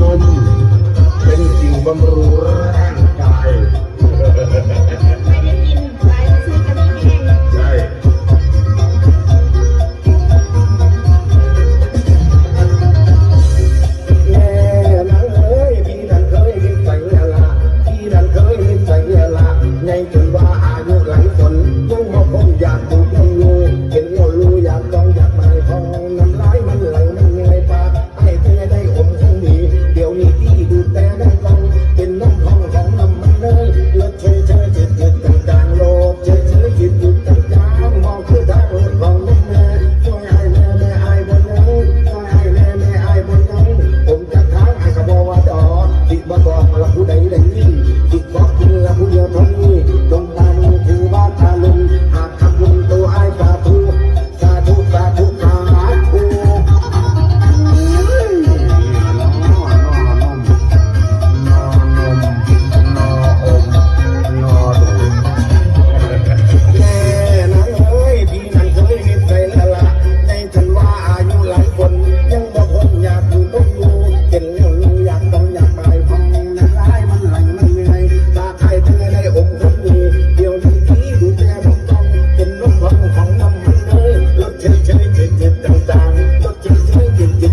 นม เป็นสิ่งบำรุงร่างกาย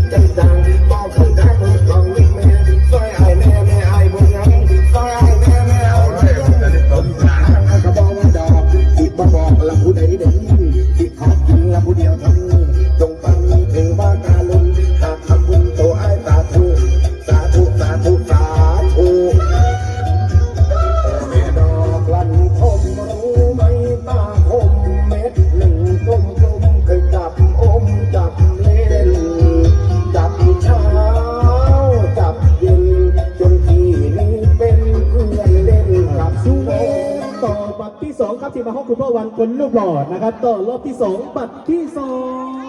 dang dang, ball come ที่ 2 ครับที่มาห้องคุณพ่อวันคนลูกหล่อนะครับต่อรอบที่ 2 บัตรที่ 2